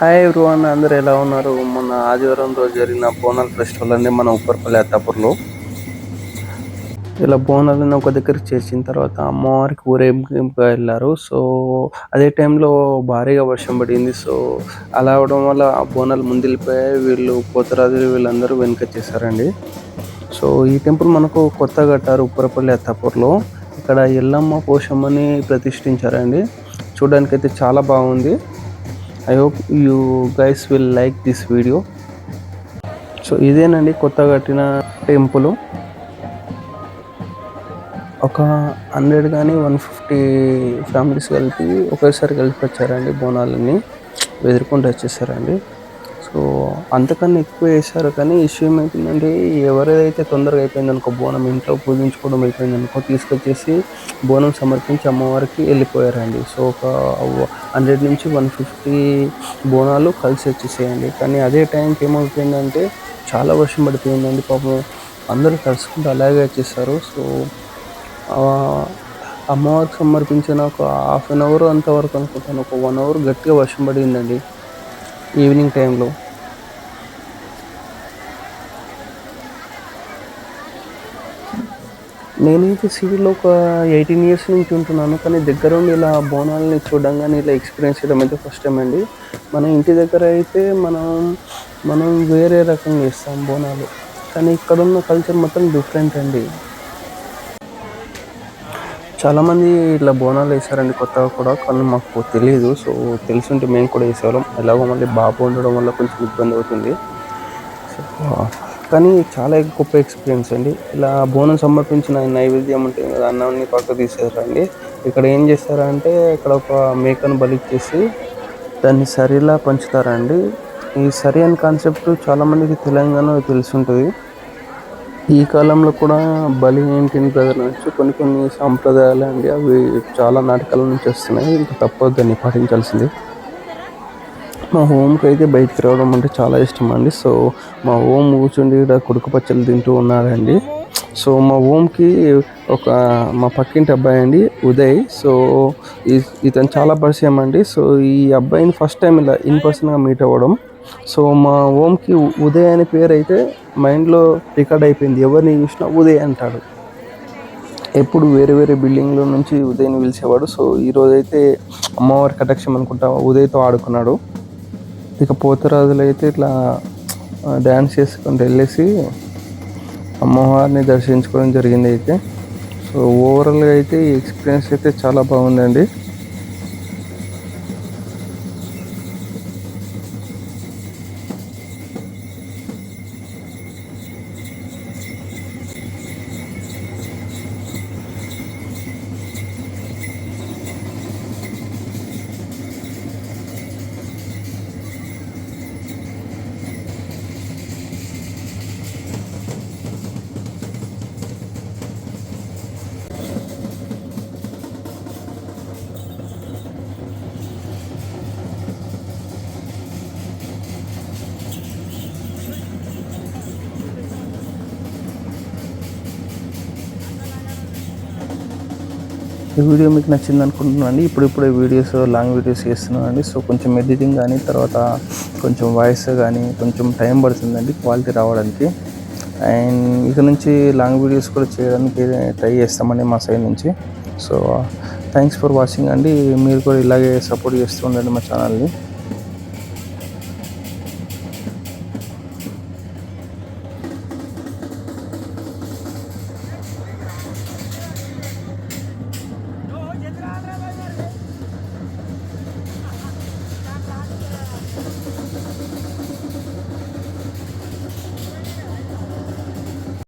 Hi everyone అందరు ఎలా ఉన్నారు? మొన్న ఆదివారం రోజు జరిగిన బోనాల ఫెస్టివల్ అండి మన ఉప్పర్పల్లి అత్తాపూర్లో. ఇలా బోనాలను ఒక దగ్గర చేసిన తర్వాత అమ్మవారికి ఊరేగింపుగా వెళ్ళారు. సో అదే టైంలో భారీగా వర్షం పడింది. సో అలా అవడం వల్ల ఆ బోనాలు ముందెళ్ళిపోయాయి వీళ్ళు పోతరాజులు వీళ్ళందరూ వెనుక చేశారండి. సో ఈ టెంపుల్ మనకు కొత్త కట్టారు ఉప్పరపల్లి అత్తాపూర్లో. ఇక్కడ ఎల్లమ్మ పోషమ్మని ప్రతిష్ఠించారండి. చూడడానికి అయితే చాలా బాగుంది. I hope you guys will like this video so ఇదేనండి కొత్త కట్టిన టెంపుల్. ఒక హండ్రెడ్ కానీ వన్ ఫిఫ్టీ ఫ్యామిలీస్ కలిపి ఒకేసారి కలిపి వచ్చారండి బోనాలని ఎదుర్కొంటూ వచ్చేసారండి. సో అంతకన్నా ఎక్కువ వేశారు కానీ ఇష్యూ ఏమైపోయిందంటే ఎవరైతే తొందరగా అయిపోయిందనుకో బోనం ఇంట్లో పూజించుకోవడం అయిపోయిందనుకో తీసుకొచ్చేసి బోనం సమర్పించి అమ్మవారికి వెళ్ళిపోయారండి. సో ఒక హండ్రెడ్ నుంచి వన్ ఫిఫ్టీ బోనాలు కలిసి వచ్చేసేయండి. కానీ అదే టైంకి ఏమవుతుందంటే చాలా వర్షం పడిపోయిందండి పాపం. అందరూ కలుసుకుంటూ అలాగే వచ్చేసారు. సో అమ్మవారికి సమర్పించిన ఒక హాఫ్ అన్ అవర్ అంతవరకు అనుకుంటాను. ఒక వన్ అవర్ గట్టిగా వర్షం పడిందండి. ఈవినింగ్ టైంలో. నేనైతే సివిల్లో ఒక ఎయిటీన్ ఇయర్స్ నుంచి ఉంటున్నాను కానీ దగ్గర ఉండి ఇలా బోనాలని చూడడం కానీ ఇలా ఎక్స్పీరియన్స్ చేయడం అయితే ఫస్ట్ టైం అండి. మన ఇంటి దగ్గర అయితే మనం మనం వేరే రకంగా ఇస్తాం బోనాలు. కానీ ఇక్కడ ఉన్న కల్చర్ మొత్తం డిఫరెంట్ అండి. చాలామంది ఇట్లా బోనాలు వేసారండి కొత్తగా కూడా కానీ మాకు తెలియదు సో తెలిసింటే మేము కూడా వేసేవాళ్ళం. ఎలాగో మళ్ళీ బాబు ఉండడం వల్ల కొంచెం ఇబ్బంది అవుతుంది. సో కానీ చాలా గొప్ప ఎక్స్పీరియన్స్ అండి. ఇలా బోనం సమర్పించిన నైవేద్యం ఉంటుంది కదా అన్నాన్ని పక్క తీసేసారండి ఇక్కడ ఏం చేస్తారంటే ఇక్కడ ఒక మేకను బలిచ్చేసి దాన్ని సరిలా పంచుతారండి. ఈ సరి అనే కాన్సెప్ట్ చాలామందికి తెలంగాణలో తెలిసి ఉంటుంది ఈ కాలంలో కూడా బలి ఏంటిని నుంచి కొన్ని కొన్ని సాంప్రదాయాలు అండి అవి చాలా నాటకాల నుంచి వస్తున్నాయి. ఇంకా తప్పదు దాన్ని పాటించాల్సింది. మా హోమ్కి అయితే బయటికి రావడం అంటే చాలా ఇష్టం అండి. సో మా హోమ్ కూర్చుండి ఇక్కడ కొడుకు పచ్చళ్ళు తింటూ ఉన్నారండి సో మా ఓమ్కి ఒక మా పక్కింటి అబ్బాయి అండి ఉదయ్. సో ఇతను చాలా పరిచయం అండి. సో ఈ అబ్బాయిని ఫస్ట్ టైం ఇలా ఇన్ పర్సన్గా మీట్ అవ్వడం సో మా ఓంకి ఉదయ్ అనే పేరు అయితే మైండ్లో రికార్డ్ అయిపోయింది. ఎవరిని చూసినా ఉదయ్ అంటాడు. ఎప్పుడు వేరే వేరే బిల్డింగ్లో నుంచి ఉదయ్ని పిలిచేవాడు. సో ఈరోజు అయితే అమ్మవారి కటాక్షం అనుకుంటా ఉదయ్తో ఆడుకున్నాడు. ఇక పోతరాజులు అయితే ఇట్లా డ్యాన్స్ చేసుకుంటూ వెళ్ళేసి అమ్మవారిని దర్శించుకోవడం జరిగింది అయితే సో ఓవరాల్గా అయితే ఈ ఎక్స్పీరియన్స్ అయితే చాలా బాగుందండి. ఈ వీడియో మీకు నచ్చింది అనుకుంటున్నాను అండి ఇప్పుడు ఇప్పుడు వీడియోస్ లాంగ్ వీడియోస్ చేస్తున్నానండి. సో కొంచెం ఎడిటింగ్ కానీ తర్వాత కొంచెం వాయిస్ కానీ కొంచెం టైం పడుతుందండి క్వాలిటీ రావడానికి. అండ్ ఇక నుంచి లాంగ్ వీడియోస్ కూడా చేయడానికి ట్రై చేస్తామండి మా సైడ్ నుంచి. సో థ్యాంక్స్ ఫర్ వాచింగ్ అండి. మీరు కూడా ఇలాగే సపోర్ట్ చేస్తూ ఉండండి మా ఛానల్ని